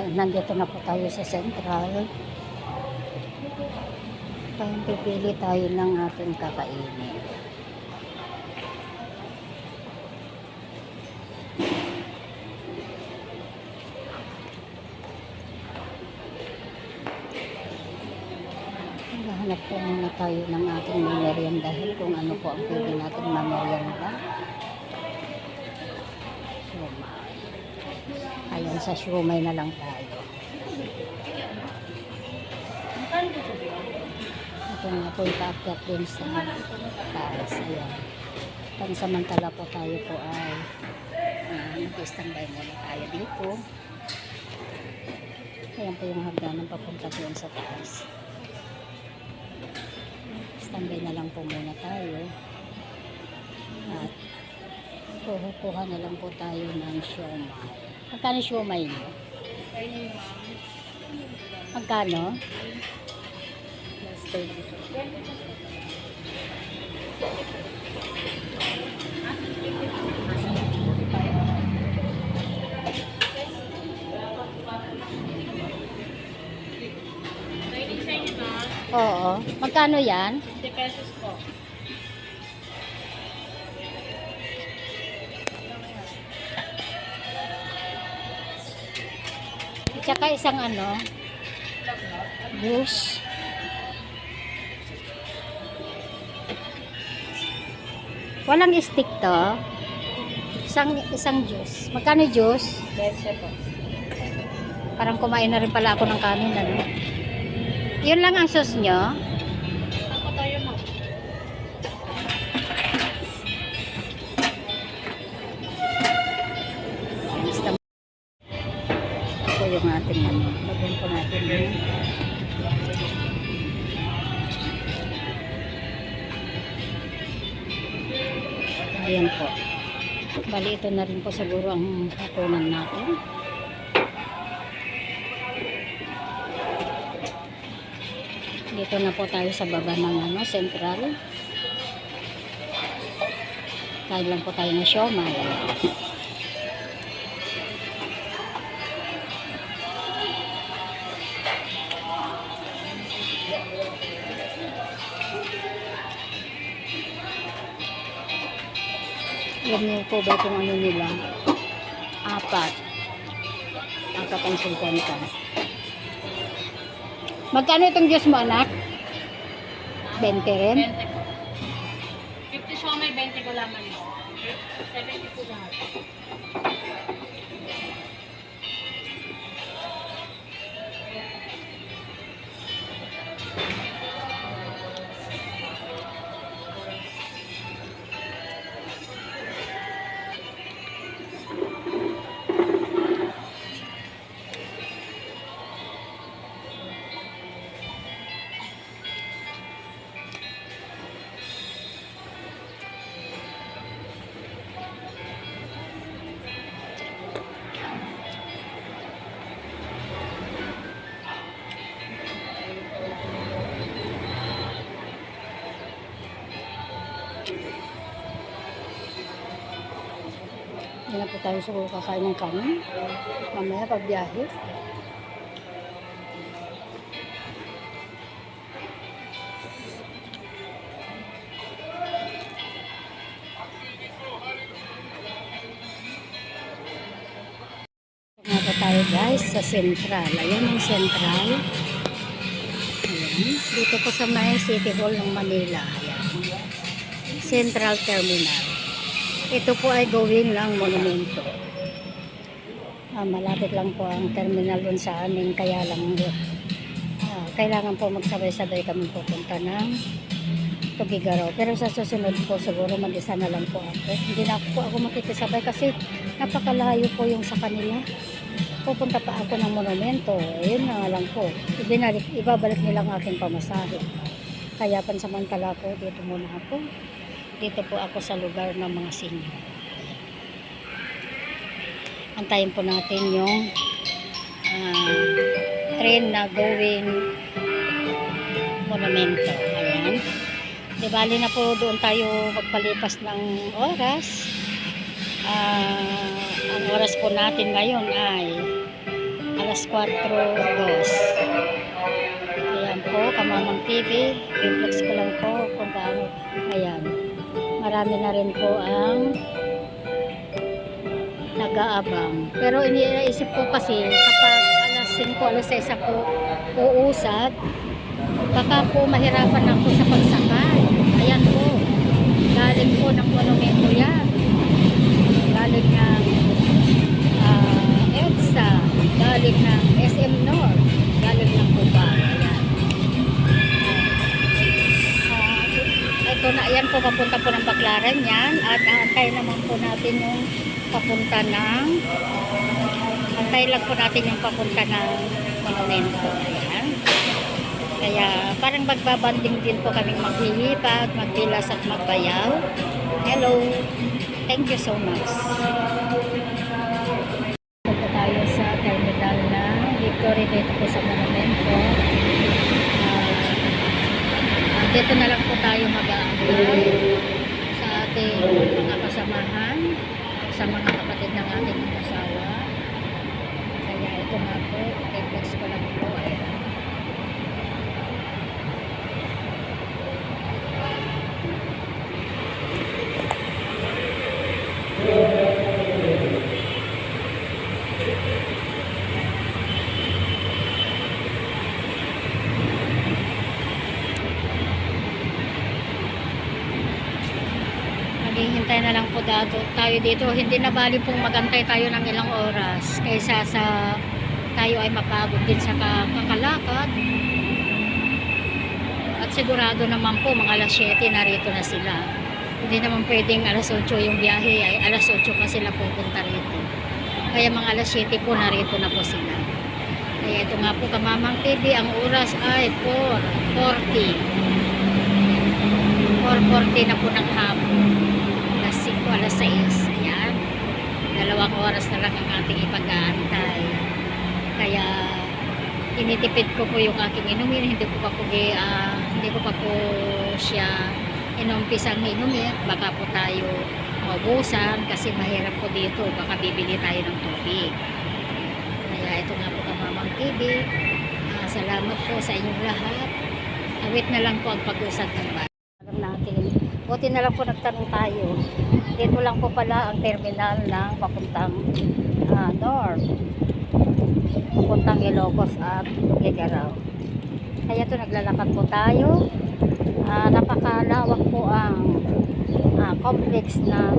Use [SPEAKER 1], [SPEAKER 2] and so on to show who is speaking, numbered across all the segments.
[SPEAKER 1] nandito na po tayo sa Central. Tayo pipili tayo ng ating kakainin. Hanap po muna tayo ng ating meriendahin kung ano po ang pwede natin mamerienda. Siomay. Ayan, sa siomay na lang tayo. Ito nga po kaakyat din sa taas. Ayan. Pansamantala po tayo po ay nag-standby muna tayo dito. Ayan po yung hagdanan papunta doon sa taas. Standby na lang po muna tayo. At kukuha na lang po tayo ng siomay. Magkano siomay niyo? Magkano? Last day. Oo. Magkano yan?
[SPEAKER 2] 50 pesos po.
[SPEAKER 1] At saka isang ano, juice. Walang stick to. Isang, isang juice. Magkano juice?
[SPEAKER 2] 20 po.
[SPEAKER 1] Parang kumain na rin pala ako ng kanin. Ano? Yun lang ang sauce nyo. Yung ating ano. Lagyan po natin yun. Ayan po. Bali ito na rin po siguro ang hapunan natin. Dito na po tayo sa baba ng ano, central. Kain lang po tayo ng siomay. Yung po ba kung ano nila? Apat. Apat ang 50. Magkano itong Diyos mo, anak? 20 rin?
[SPEAKER 2] 20 po. 50 siya may 20 ko laman. 70 po lahat.
[SPEAKER 1] Hindi na po tayo siguro kakain ng kanin. Mamaya pag biyahe. Nga po tayo guys sa Central. Ayan ang Central. Ayan. Dito po sa may City Hall ng Manila. Ayan. Central Terminal. Ito po ay going lang monumento. Ah, malapit lang po ang terminal dun sa amin, kaya lang ah, kailangan po magsabay-sabay kami pupunta ng Tugigaraw. Pero sa susunod po siguro mag-isa na lang po ako. Hindi na po ako makikisabay kasi napakalayo po yung sa kanila. Pupunta pa ako ng monumento. Yun na lang po. Ibinalik, ibabalik nila ang aking pamasahe. Kaya pansamantala po dito muna ako. Dito po ako sa lugar ng mga senior. Antayin po natin yung ah, train na going monumento. Ayan. Di bali na po doon tayo magpalipas ng oras. Ah, ang oras po natin ngayon ay alas 4.02. Ayan po, Kamamang TV. I-flex ko lang po kung gaano. Ayan. Marami na rin po ang nag-aabang. Pero iniisip ko kasi kapag alas 5, alas 6 po uusad, baka po mahirapan ako sa pagsakay. Ayan po. Galing po ng monumento yan. Galing ng papunta po ng Baclaran yan. At aantay naman po natin yung papunta ng antay lang po natin yung papunta ng monumento. Ayan. Kaya parang magbabanding din po kaming maghihipag, magbilas at magbayaw. Hello. Thank you so much. Po tayo sa terminal na Victory dito po sa monumento. Dito na lang po tayo mag-aantay sa ating mga kasamahan, sa mga kapatid ng ating asawa. Kaya ito nga po, i-flex ko lang po. Ayan. Maghihintay dato tayo dito. Hindi na bali pong magantay tayo ng ilang oras kaysa sa tayo ay mapagod din sa ka- kakalakad. At sigurado naman po mga alas 7 narito na sila. Hindi naman pwedeng alas 8 yung biyahe ay alas 8 pa sila pupunta rito. Kaya mga alas 7 po narito na po sila. Kaya ito nga po kamamang TV, ang oras ay 4.40. 4.40 na po ng hapon. Alas 5, alas 6. Ayan. Dalawang oras na lang ang ating ipag-aantay. Kaya tinitipid ko po yung aking inumin. Hindi ko pa po, ah, hindi ko pa po siya inumpisang inumin. Baka po tayo maubusan kasi mahirap po dito. Baka bibili tayo ng tubig. Kaya ito nga po kamamang TV. Ah, salamat po sa inyong lahat. Awit na lang po ang pag-usad ng bayan. Buti na lang po nagtanong tayo. Dito lang po pala ang terminal ng papuntang ah, North. Papuntang Ilocos at Tuguegarao. Kaya ito naglalakad po tayo. Ah, napakalawak po ang ah, complex ng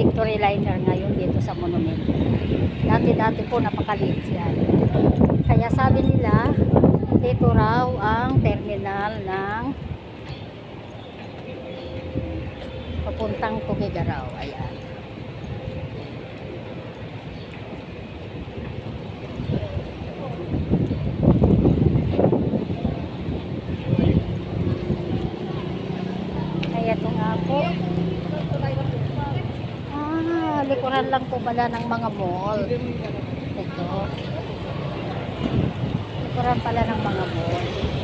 [SPEAKER 1] Victory Liner ngayon dito sa monumento. Dati-dati po napakaliit yan. Kaya sabi nila, dito raw ang terminal ng papuntang Tuguegarao. Ayan. Kaya ito nga po. Ah, likuran lang po pala ng mga mall. Ito. Likuran pala ng mga mall.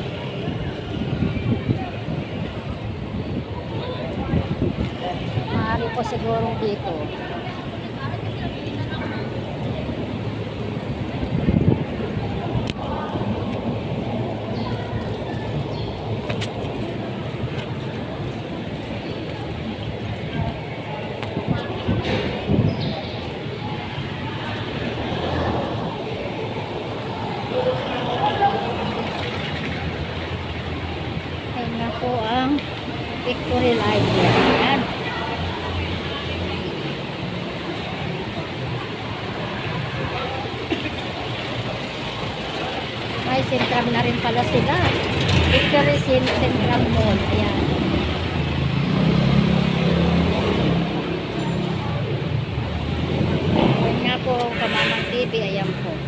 [SPEAKER 1] Maaari po siguro dito. Ayan na po ang Victory Library. Ayan. May sentram na rin pala sila. Victory Cen- Central Mall. Ayan. Ayan nga po, Kamamang TV. Ayan po.